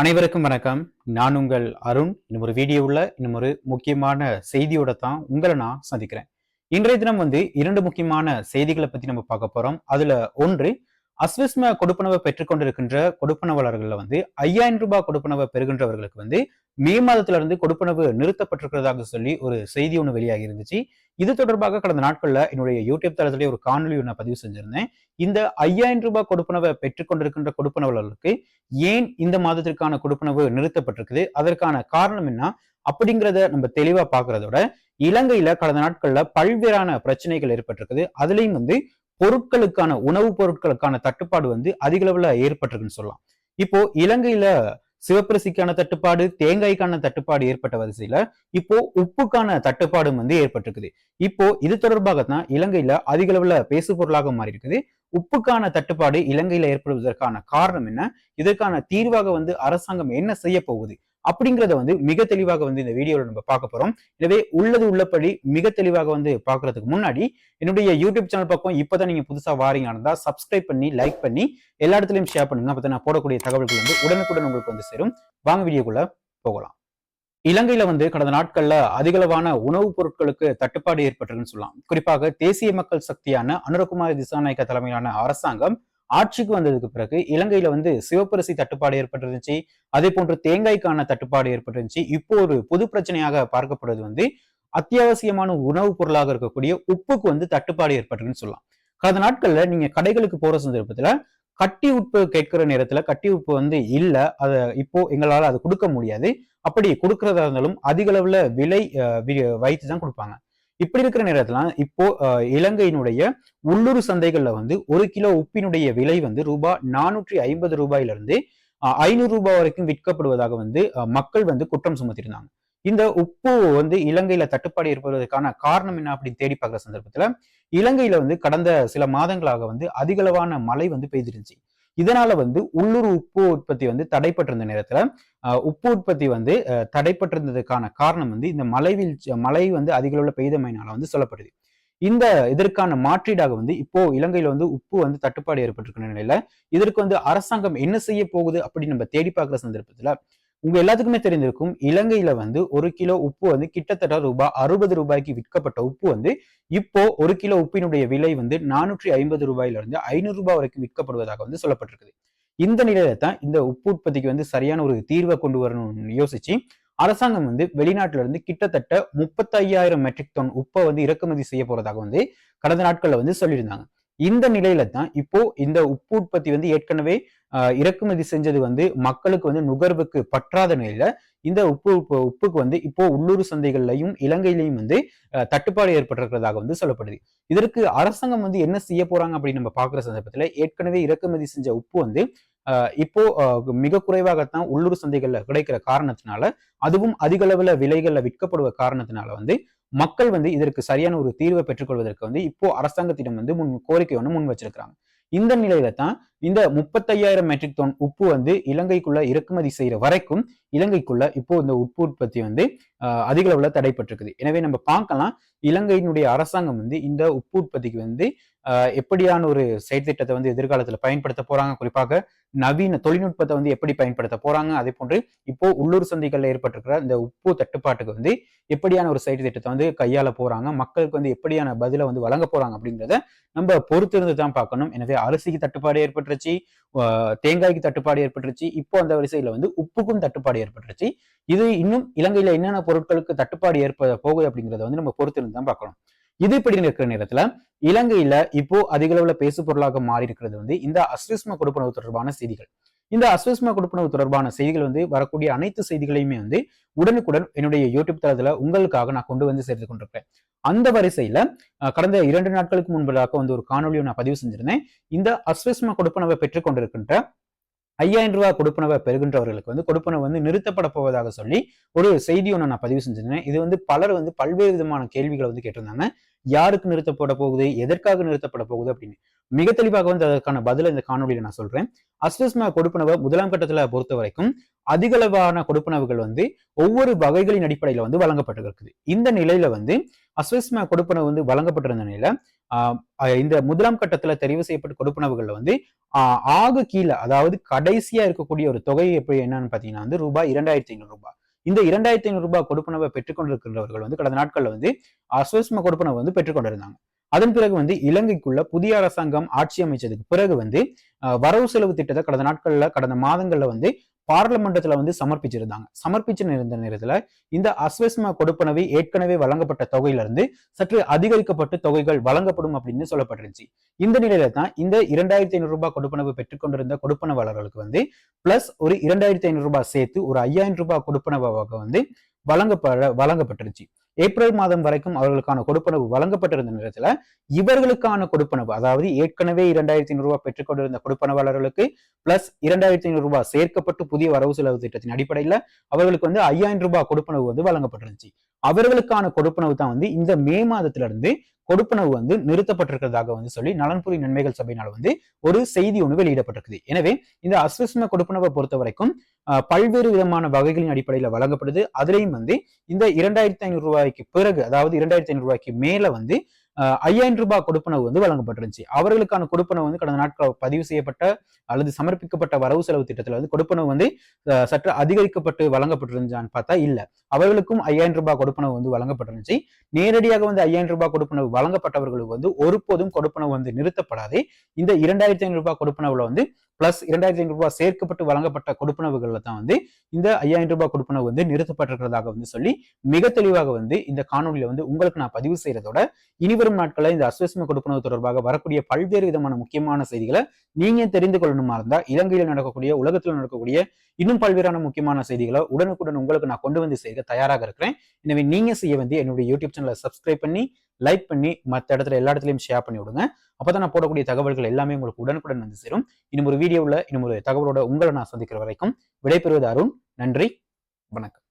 அனைவருக்கும் வணக்கம். நான் உங்கள் அருண். இன்னும் ஒரு வீடியோவில் இன்னும் ஒரு முக்கியமான செய்தியோட தான் உங்களை நான் சந்திக்கிறேன். இன்றைய தினம் வந்து இரண்டு முக்கியமான செய்திகளை பத்தி நம்ம பார்க்க போறோம். அதுல ஒன்று அஸ்விஸ்ம கொடுப்பனவை பெற்றுக்கொண்டிருக்கின்ற கொடுப்பனவாளர்கள் வந்து ஐயாயிரம் ரூபாய் கொடுப்பனவை பெறுகின்றவர்களுக்கு வந்து மே மாதத்துல இருந்து கொடுப்பனவு நிறுத்தப்பட்டிருக்கிறதாக சொல்லி ஒரு செய்தி ஒன்று வெளியாகி இருந்துச்சு. இது தொடர்பாக கடந்த நாட்கள்ல என்னுடைய யூடியூப் தளத்திலே ஒரு காணொலி நான் பதிவு செஞ்சிருந்தேன். இந்த ஐயாயிரம் ரூபாய் கொடுப்பனவை பெற்றுக்கொண்டிருக்கின்ற கொடுப்பனவாளர்களுக்கு ஏன் இந்த மாதத்திற்கான கொடுப்பனவு நிறுத்தப்பட்டிருக்குது? அதற்கான காரணம் என்ன? அப்படிங்கிறத நம்ம தெளிவா பாக்குறதோட இலங்கையில கடந்த நாட்கள்ல பல்வேறான பிரச்சனைகள் ஏற்பட்டிருக்குது. அதுலயும் வந்து பொருட்களுக்கான உணவுப் பொருட்களுக்கான தட்டுப்பாடு வந்து அதிக அளவுல ஏற்பட்டிருக்குன்னு சொல்லலாம். இப்போ இலங்கையில சிவப்பரிசிக்கான தட்டுப்பாடு தேங்காய்க்கான தட்டுப்பாடு ஏற்பட்ட வரிசையில இப்போ உப்புக்கான தட்டுப்பாடும் வந்து ஏற்பட்டிருக்குது. இப்போ இது தொடர்பாக தான் இலங்கையில அதிக அளவுல பேசு பொருளாக மாறி இருக்குது உப்புக்கான தட்டுப்பாடு இலங்கையில ஏற்படுவதற்கான காரணம் என்ன? இதற்கான தீர்வாக வந்து அரசாங்கம் என்ன செய்ய போகுது? அப்படிங்கிறத வந்து மிக தெளிவாக வந்து இந்த வீடியோவில் நம்ம பார்க்க போறோம். எனவே உள்ளது உள்ளபடி மிக தெளிவாக வந்து பார்க்கறதுக்கு முன்னாடி என்னுடைய யூடியூப் சேனல் பக்கம் இப்பதான் நீங்க புதுசா வாரீங்க இருந்தா சப்ஸ்கிரைப் பண்ணி லைக் பண்ணி எல்லா இடத்துலயும் ஷேர் பண்ணுங்க. அப்போ நான் போடக்கூடிய தகவல்கள் வந்து உடனுக்குடன் உங்களுக்கு வந்து சேரும். வாங்க வீடியோக்குள்ள போகலாம். இலங்கையில வந்து கடந்த நாட்கள்ல அதிகளவான உணவுப் பொருட்களுக்கு தட்டுப்பாடு ஏற்பட்டிருக்குன்னு சொல்லலாம். குறிப்பாக தேசிய மக்கள் சக்தியான அனுரகுமார் திசாநாயக்க தலைமையிலான அரசாங்கம் ஆட்சிக்கு வந்ததுக்கு பிறகு இலங்கையில வந்து சிவப்பரிசி தட்டுப்பாடு ஏற்பட்டிருந்துச்சு. அதே போன்று தேங்காய்க்கான தட்டுப்பாடு ஏற்பட்டிருந்துச்சு. இப்போ ஒரு பொது பிரச்சனையாக பார்க்கப்படுறது வந்து அத்தியாவசியமான உணவுப் பொருளாக இருக்கக்கூடிய உப்புக்கு வந்து தட்டுப்பாடு ஏற்பட்டிருக்குன்னு சொல்லலாம். கடந்த நாட்கள்ல நீங்க கடைகளுக்கு போற சந்தர்ப்பத்துல கட்டி உப்பு கேட்கிற நேரத்துல கட்டி உப்பு வந்து இல்ல அதை இப்போ எங்களால அதை கொடுக்க முடியாது. அப்படி கொடுக்கறதா இருந்தாலும் அதிக அளவுல விலை வைத்து தான் கொடுப்பாங்க. இப்படி இருக்கிற நேரத்துல இப்போ இலங்கையினுடைய உள்ளூர் சந்தைகள்ல வந்து ஒரு கிலோ உப்பினுடைய விலை வந்து ரூபாய் நானூற்றி ஐம்பது ரூபாயில இருந்து ஐநூறு ரூபாய் வரைக்கும் விற்கப்படுவதாக வந்து மக்கள் வந்து குற்றம் சுமத்திருந்தாங்க இந்த உப்பு வந்து இலங்கையில தட்டுப்பாடு ஏற்படுவதற்கான காரணம் என்ன அப்படின்னு தேடி பார்க்குற சந்தர்ப்பத்துல இலங்கையில வந்து கடந்த சில மாதங்களாக வந்து அதிகளவான மழை வந்து பெய்திருந்துச்சு. இதனால வந்து உள்ளூர் உப்பு உற்பத்தி வந்து தடைப்பட்டிருந்த நேரத்துல உப்பு உற்பத்தி வந்து தடைப்பட்டிருந்ததுக்கான காரணம் வந்து இந்த மலை வீழ்ச்சி மழை வந்து அதிக அளவுல பெய்தமையினால வந்து சொல்லப்படுது. இந்த இதற்கான மாற்றீடாக வந்து இப்போ இலங்கையில வந்து உப்பு வந்து தட்டுப்பாடு ஏற்பட்டிருக்கிற நிலையில இதற்கு வந்து அரசாங்கம் என்ன செய்ய போகுது அப்படின்னு நம்ம தேடி பார்க்குற சந்தர்ப்பத்துல உங்க எல்லாத்துக்குமே தெரிந்திருக்கும் இலங்கையில வந்து ஒரு கிலோ உப்பு வந்து கிட்டத்தட்ட ரூபாய் அறுபது ரூபாய்க்கு விற்கப்பட்ட உப்பு வந்து இப்போ ஒரு கிலோ உப்பினுடைய விலை வந்து நானூற்றி ஐம்பது ரூபாயில இருந்து ஐநூறு ரூபாய் வரைக்கும் விற்கப்படுவதாக வந்து சொல்லப்பட்டிருக்குது. இந்த நிலையில தான் இந்த உப்பு உற்பத்திக்கு வந்து சரியான ஒரு தீர்வை கொண்டு வரணும்னு யோசிச்சு அரசாங்கம் வந்து வெளிநாட்டுல இருந்து கிட்டத்தட்ட முப்பத்தி ஐயாயிரம் மெட்ரிக் டன் உப்பை வந்து இறக்குமதி செய்ய போறதாக வந்து கடந்த நாட்கள்ல வந்து சொல்லியிருந்தாங்க. இந்த நிலையில தான் இப்போ இந்த உப்பு உற்பத்தி வந்து ஏற்கனவே இறக்குமதி செஞ்சது வந்து மக்களுக்கு வந்து நுகர்வுக்கு பற்றாத நிலையில இந்த உப்பு உப்பு உப்புக்கு வந்து இப்போ உள்ளூர் சந்தைகள்லையும் இலங்கையிலையும் வந்து தட்டுப்பாடு ஏற்பட்டிருக்கிறதாக வந்து சொல்லப்படுது. இதற்கு அரசாங்கம் வந்து என்ன செய்ய போறாங்க அப்படின்னு நம்ம பாக்குற சந்தர்ப்பத்துல ஏற்கனவே இறக்குமதி செஞ்ச உப்பு வந்து இப்போ மிக குறைவாகத்தான் உள்ளூர் சந்தைகள்ல கிடைக்கிற காரணத்தினால அதுவும் அதிக அளவுல விலைகள்ல விற்கப்படுவ காரணத்தினால வந்து மக்கள் வந்து இதற்கு சரியான ஒரு தீர்வை பெற்றுக்கொள்வதற்கு வந்து இப்போ அரசாங்கத்திடம் வந்து முன் கோரிக்கை ஒன்று முன் வச்சிருக்கிறாங்க. இந்த நிலையில தான் இந்த முப்பத்தையாயிரம் மெட்ரிக் டன் உப்பு வந்து இலங்கைக்குள்ள இறக்குமதி செய்யற வரைக்கும் இலங்கைக்குள்ள இப்போ இந்த உப்பு உற்பத்தி வந்து அதிக அளவுல தடைப்பட்டிருக்குது. எனவே நம்ம பார்க்கலாம் இலங்கையினுடைய அரசாங்கம் வந்து இந்த உப்பு உற்பத்திக்கு வந்து எப்படியான ஒரு செயற்திட்டத்தை வந்து எதிர்காலத்தில் பயன்படுத்த போறாங்க? குறிப்பாக நவீன தொழில்நுட்பத்தை வந்து எப்படி பயன்படுத்த போறாங்க? அதே போன்று இப்போ உள்ளூர் சந்தைகளில் ஏற்பட்டிருக்கிற இந்த உப்பு தட்டுப்பாட்டுக்கு வந்து எப்படியான ஒரு செயல் திட்டத்தை வந்து கையாள போறாங்க? மக்களுக்கு வந்து எப்படியான பதிலை வந்து வழங்க போறாங்க? அப்படிங்கிறத நம்ம பொறுத்திருந்து தான் பார்க்கணும். எனவே அரிசிக்கு தட்டுப்பாடு ஏற்பட்டுருச்சு தேங்காய்க்கு தட்டுப்பாடு ஏற்பட்டுருச்சு. இப்போ அந்த வரிசையில வந்து உப்புக்கும் தட்டுப்பாடு ஏற்பட்டுருச்சு. இது இன்னும் இலங்கையில என்னென்ன பொருட்களுக்கு தட்டுப்பாடு ஏற்பட போகுது அப்படிங்கிறத வந்து நம்ம பொறுத்திருந்து தான் பார்க்கணும். இது இப்படி இருக்கிற நேரத்துல இலங்கையில இப்போ அதிக அளவுல பேசு பொருளாக மாறி இருக்கிறது வந்து இந்த அஸ்விஸ்ம கொடுப்பனவு தொடர்பான செய்திகள். இந்த அஸ்விஸ்ம கொடுப்பனவு தொடர்பான செய்திகள் வந்து வரக்கூடிய அனைத்து செய்திகளையுமே வந்து உடனுக்குடன் என்னுடைய யூடியூப் தளத்துல உங்களுக்காக நான் கொண்டு வந்து சேர்த்து கொண்டிருப்பேன் அந்த வரிசையில கடந்த இரண்டு நாட்களுக்கு முன்பதாக வந்து ஒரு காணொலியை நான் பதிவு செஞ்சிருந்தேன். இந்த அஸ்விஸ்ம கொடுப்பனவை பெற்றுக் கொண்டிருக்கின்ற ஐயாயிரம் ரூபாய் கொடுப்பனவை பெறுகின்றவர்களுக்கு வந்து கொடுப்பனவு வந்து நிறுத்தப்பட போவதாக சொல்லி ஒரு செய்தி ஒன்று நான் பதிவு செஞ்சிருந்தேன். இது வந்து பலர் வந்து பல்வேறு விதமான கேள்விகளை வந்து கேட்டிருந்தாங்க. யாருக்கு நிறுத்தப்பட போகுது? எதற்காக நிறுத்தப்பட போகுது அப்படின்னு மிக தெளிவாக வந்து அதற்கான பதில் இந்த காணொலியில நான் சொல்றேன். அஸ்வஸ்மா கொடுப்பனவை முதலாம் கட்டத்துல பொறுத்த வரைக்கும் அதிகளவான கொடுப்பனவுகள் வந்து ஒவ்வொரு வகைகளின் அடிப்படையில வந்து வழங்கப்பட்டு இருக்குது இந்த நிலையில வந்து அஸ்வஸ்மா கொடுப்பனவு வந்து வழங்கப்பட்டிருந்த நிலையில இந்த முதலாம் கட்டத்துல தெரிவு செய்யப்பட்ட கொடுப்பனவுகள்ல வந்து ஆக கீழே அதாவது கடைசியா இருக்கக்கூடிய ஒரு தொகை எப்படி என்னன்னு பாத்தீங்கன்னா வந்து ரூபாய் இரண்டாயிரத்தி ஐநூறு ரூபாய். இந்த இரண்டாயிரத்தி ஐநூறு ரூபாய் கொடுப்பனவை பெற்றுக்கொண்டிருக்கின்றவர்கள் வந்து கடந்த நாட்கள்ல வந்து அஸ்வஸ்ம கொடுப்பனவை வந்து பெற்றுக்கொண்டிருந்தாங்க. அதன் பிறகு வந்து இலங்கைக்குள்ள புதிய அரசாங்கம் ஆட்சி அமைச்சதுக்கு பிறகு வந்து வரவு செலவு திட்டத்தை கடந்த நாட்கள்ல கடந்த மாதங்கள்ல வந்து பார்லமெண்டத்துல வந்து சமர்ப்பிச்சிருந்தாங்க. சமர்ப்பிச்சு இருந்த நேரத்துல இந்த அஸ்வஸ்ம கொடுப்பனவை ஏற்கனவே வழங்கப்பட்ட தொகையிலிருந்து சற்று அதிகரிக்கப்பட்டு தொகைகள் வழங்கப்படும் அப்படின்னு சொல்லப்பட்டிருந்துச்சு. இந்த நிலையில தான் இந்த இரண்டாயிரத்தி ஐநூறு ரூபாய் கொடுப்பனவு பெற்றுக்கொண்டிருந்த கொடுப்பனவாளர்களுக்கு வந்து பிளஸ் ஒரு இரண்டாயிரத்தி ஐநூறு ரூபாய் சேர்த்து ஒரு ஐயாயிரம் ரூபாய் கொடுப்பனவாக வந்து வழங்கப்பட வழங்கப்பட்டிருச்சு ஏப்ரல் மாதம் வரைக்கும் அவர்களுக்கான கொடுப்பனவு வழங்கப்பட்டிருந்த நேரத்துல இவர்களுக்கான கொடுப்பனவு அதாவது ஏற்கனவே இரண்டாயிரத்தி ஐநூறு ரூபாய் பெற்றுக்கொண்டிருந்த கொடுப்பனவாளர்களுக்கு பிளஸ் இரண்டாயிரத்தி ஐநூறு ரூபாய் சேர்க்கப்பட்டு புதிய வரவு செலவு திட்டத்தின் அடிப்படையில அவர்களுக்கு வந்து ஐயாயிரம் ரூபாய் கொடுப்பனவு வந்து வழங்கப்பட்டிருந்துச்சு. அவர்களுக்கான கொடுப்பனவு தான் வந்து இந்த மே மாதத்துல இருந்து கொடுப்பனவு வந்து நிறுத்தப்பட்டிருக்கிறதாக வந்து சொல்லி நலன்புரி நன்மைகள் சபையினால் வந்து ஒரு செய்தி ஒன்று வெளியிடப்பட்டிருக்குது எனவே இந்த அஸ்விஸ்ம கொடுப்பனவை பொறுத்த வரைக்கும் பல்வேறு விதமான வகைகளின் அடிப்படையில் வழங்கப்படுது. அதுலேயும் வந்து இந்த இரண்டாயிரத்தி ஐநூறு ரூபாய்க்கு பிறகு அதாவது இரண்டாயிரத்தி ஐநூறு ரூபாய்க்கு மேல வந்து ஐயாயிரம் ரூபாய் கொடுப்பனவு வந்து வழங்கப்பட்டிருந்துச்சு. அவர்களுக்கான கொடுப்பனவு வந்து கடந்த நாட்கள் பதிவு செய்யப்பட்ட அல்லது சமர்ப்பிக்கப்பட்ட வரவு செலவு திட்டத்தில் வந்து கொடுப்பனவு வந்து சற்று அதிகரிக்கப்பட்டு வழங்கப்பட்டிருந்துச்சான்னு பார்த்தா இல்ல. அவர்களுக்கும் ஐயாயிரம் ரூபாய் கொடுப்பனவு வந்து வழங்கப்பட்டிருந்துச்சு. நேரடியாக வந்து ஐயாயிரம் ரூபாய் கொடுப்பனவு வழங்கப்பட்டவர்களுக்கு வந்து ஒருபோதும் கொடுப்பனவு வந்து நிறுத்தப்படாது. இந்த இரண்டாயிரத்தி ஐநூறு ரூபாய் கொடுப்பனவுல வந்து பிளஸ் இரண்டாயிரத்தி ஐநூறு ரூபாய் சேர்க்கப்பட்டு வழங்கப்பட்ட கொடுப்பனவுகளில் தான் வந்து இந்த ஐயாயிரம் ரூபாய் கொடுப்பனவு வந்து நிறுத்தப்பட்டிருக்கிறதாக வந்து சொல்லி மிக தெளிவாக வந்து இந்த காணொலியில வந்து உங்களுக்கு நான் பதிவு செய்யறதோட இனிவரும் நாட்களில் இந்த அஸ்வஸ்ம கொடுப்பனவு தொடர்பாக வரக்கூடிய பல்வேறு விதமான முக்கியமான செய்திகளை நீங்க தெரிந்து கொள்ளணுமா இருந்தா இலங்கையில் நடக்கக்கூடிய உலகத்தில் நடக்கக்கூடிய இன்னும் பல்வேறான முக்கியமான செய்திகளை உடனுக்குடன் உங்களுக்கு நான் கொண்டு வந்து செய்ய தயாராக இருக்கிறேன். எனவே நீங்க செய்ய வந்து என்னுடைய யூடியூப் சேனலை சப்ஸ்கிரைப் பண்ணி லைக் பண்ணி மற்ற இடத்துல எல்லா இடத்துலையும் ஷேர் பண்ணி விடுங்க. அப்பதான் நான் போடக்கூடிய தகவல்கள் எல்லாமே உங்களுக்கு உடனுக்குடன் வந்து சேரும். இன்னும் ஒரு வீடியோவில் இன்னும் ஒரு தகவலோட உங்களை நான் சந்திக்கிற வரைக்கும் விடைபெறுவது அருண். நன்றி வணக்கம்.